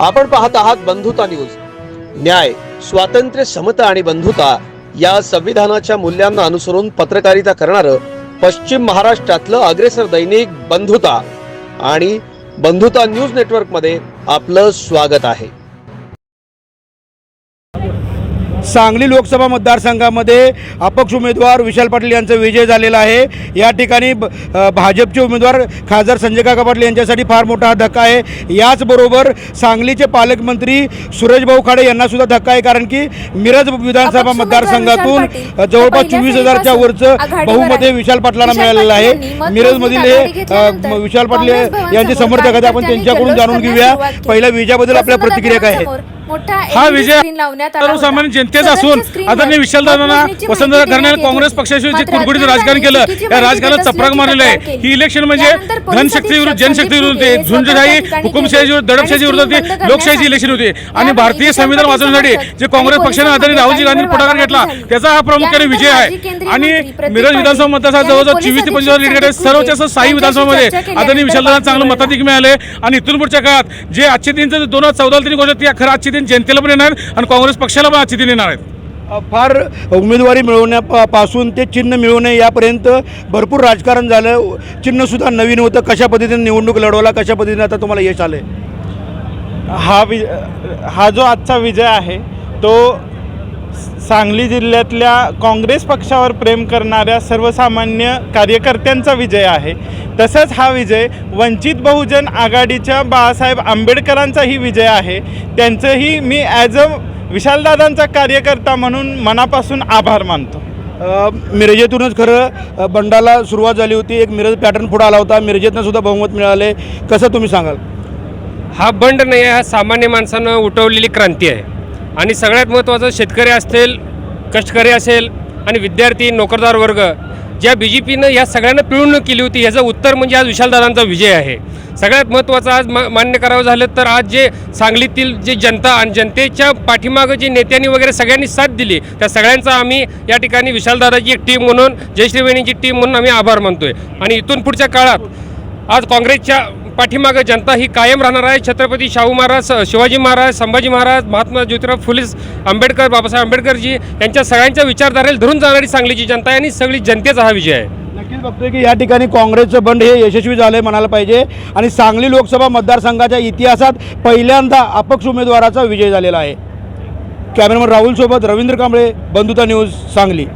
आपण पाहत आहात बंधुता न्यूज. न्याय स्वातंत्र्य समता आणि बंधुता या संविधानाच्या मूल्यांना अनुसरून पत्रकारिता करणारं पश्चिम महाराष्ट्रातलं अग्रेसर दैनिक बंधुता. आणि बंधुता न्यूज नेटवर्कमध्ये आपलं स्वागत आहे. सांगली लोकसभा मतदारसंघामध्ये अपक्ष उमेदवार विशाल पाटील यांचा विजय झालेला आहे. या ठिकाणी भाजपचे उमेदवार खासदार संजय काका पाटील यांच्यासाठी फार मोठा हा धक्का आहे. याचबरोबर सांगलीचे पालकमंत्री सुरेश भाऊ खाडे यांना सुद्धा धक्का आहे कारण की मिरज विधानसभा मतदारसंघातून जवळपास चोवीस हजारच्या वरचं बहुमत हे. विशाल पाटलांना मिळालेलं आहे. मिरजमधील हे विशाल पाटील यांचे समोर समर्थक आहेत. आपण त्यांच्याकडून जाणून घेऊया. पहिल्या विजयाबद्दल आपल्या प्रतिक्रिया काय आहेत? हा विजय. सर्वसामान्य जनतेचा असून आदरणीय विशालदादांना वसंतदादा माहिती घराण्याने काँग्रेस पक्षाशी जे अद्याप राजकारण केलं या राजकारणात चपराक मारलेलं आहे ही इलेक्शन म्हणजे धनशक्ती विरुद्ध जनशक्ती विरुद्ध झुंजशाही हुकुमशाही विरुद्ध दडपशाही. विरुद्ध लोकशाहीची इलेक्शन होती आणि भारतीय संविधान वाचवण्यासाठी जे काँग्रेस पक्षाने पोलिसांमध्ये राहुलजी गांधी पुढाकार घेतला. त्याचा हा प्रामुख्याने विजय आहे आणि मिरज विधानसभा मतदारसंघात जवळजवळ चोवीस ते पंचवीस लीड आहे फुले स्थायी विधानसभामध्ये आदरणीय केल्यानंतर विशालदादा चांगलं मताधिक मिळाले आणि इथून पुढच्या काळात जे आजचे दिन दोन हजार चौदा तीन गोष्ट ती खरं आजचे दिन जनतेला पण येणार आणि काँग्रेस पक्षाला पण आजचे दिन येणार आहेत. फार उमेदवारी मिळवण्यापासून ते चिन्ह मिळवणे यापर्यंत भरपूर राजकारण झालं. चिन्हसुद्धा नवीन होतं. कशा पद्धतीने निवडणूक लढवला कशा पद्धतीने आता तुम्हाला यश आलं हा वि हा जो आजचा विजय आहे तो सांगली जिल्ह्यातल्या काँग्रेस पक्षावर प्रेम करणाऱ्या सर्वसामान्य कार्यकर्त्यांचा विजय आहे. तसंच हा विजय वंचित बहुजन आघाडीच्या बाळासाहेब आंबेडकरांचाही विजय आहे. त्यांचंही मी ॲज अ विशालदादांचा कार्यकर्ता म्हणून मनापासून आभार मानतो. मिरजेतूनच खरं बंडाला सुरुवात झाली होती. एक मिरज पॅटर्न पुढे आला होता. मिरजेतनं सुद्धा बहुमत मिळाले. कसं तुम्ही सांगाल? हा बंड नाही आहे. हा सामान्य माणसानं उठवलेली क्रांती आहे. आणि सगळ्यात महत्त्वाचं शेतकरी असतील कष्टकरी असेल आणि विद्यार्थी नोकरदार वर्ग ज्या बी जे पीनं या सगळ्यांना पिळवणूक केली होती याचं उत्तर म्हणजे आज विशालदादांचा विजय आहे. सगळ्यात महत्त्वाचं आज मा मान्य करावं झालं तर आज जे सांगलीतील जे जनता आणि जनतेच्या पाठीमागं जे नेत्यांनी वगैरे सगळ्यांनी साथ दिली त्या सगळ्यांचा आम्ही या ठिकाणी विशालदादाची एक टीम म्हणून जयश्रीवेणीची टीम म्हणून आम्ही आभार मानतो आहे आणि इथून पुढच्या काळात आज काँग्रेसच्या पाठीमागं जनता ही कायम राहणार आहे. छत्रपती शाहू महाराज शिवाजी महाराज संभाजी महाराज महात्मा ज्योतिराव फुले आंबेडकर बाबासाहेब आंबेडकरजी यांच्या सगळ्यांच्या विचारधारेला धरून जाणारी सांगलीची जनता आहे आणि सगळी जनतेचा हा विजय आहे. नक्कीच बघतोय की या ठिकाणी काँग्रेसचं बंड हे यशस्वी झालंय म्हणायला पाहिजे. आणि सांगली लोकसभा मतदारसंघाच्या इतिहासात पहिल्यांदा अपक्ष उमेदवाराचा विजय झालेला आहे. कॅमेरामन राहुलसोबत रवींद्र कांबळे बंधुता न्यूज सांगली.